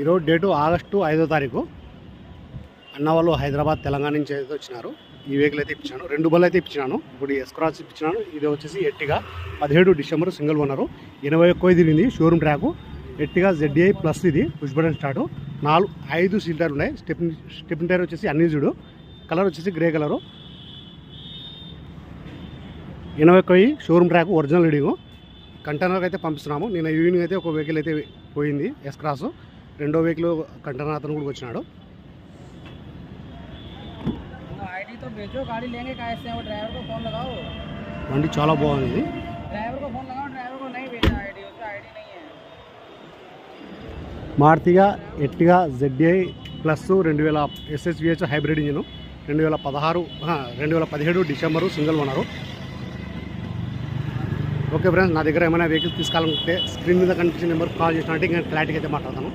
ఈరోజు date August ఐదో తారీఖు. అన్న వాళ్ళు హైదరాబాద్ తెలంగాణ నుంచి అయితే వచ్చినారు. ఈ వెహికల్ అయితే ఇప్పించాను రెండు బళ్ళు అయితే ఇప్పించినాను. ఇప్పుడు ఎస్క్రాస్ ఇప్పించినాను. ఇది వచ్చేసి ఎట్టిగా పదిహేడు డిసెంబర్ సింగిల్ ఓనరు. ఎనభై ఒక్కో తిరిగింది షోరూమ్ ట్రాక్ ఎట్టిగా జెడ్డీఐ ప్లస్ ఇది పుష్ బటన్ స్టార్ట్ నాలుగు ఐదు సీటర్ ఉన్నాయి. స్టెప్ స్టెప్ టైర్ వచ్చేసి అన్యూజుడు కలర్ వచ్చేసి గ్రే కలరు ఎనభై ఒక్క షోరూమ్ ట్రాక్ ఒరిజినల్ రీడింగు కంటైనర్కి అయితే పంపిస్తున్నాము. నేను ఈవినింగ్ అయితే ఒక వెహికల్ అయితే పోయింది ఎస్క్రాస్ రెండో వెహికల్ కంటనాథన్ కూడా వచ్చినాడు. వండి చాలా బాగుంది. మారుతిగా ఎట్టిగా జెడ్ఐ ప్లస్ రెండు వేల ఎస్ఎస్విహెచ్ హైబ్రిడ్ ఇంజిన్ రెండు వేల పదహారు రెండు వేల పదిహేడు డిసెంబరు సింగిల్ ఉన్నారు ఓకే ఫ్రెండ్స్ నా దగ్గర ఏమైనా వెహికల్స్ తీసుకోవాలంటే స్క్రీన్ మీద కనిపించిన నెంబర్ కాల్ చేసినట్టు ఇంకా క్లారిటీగా అయితే మాట్లాడతాను.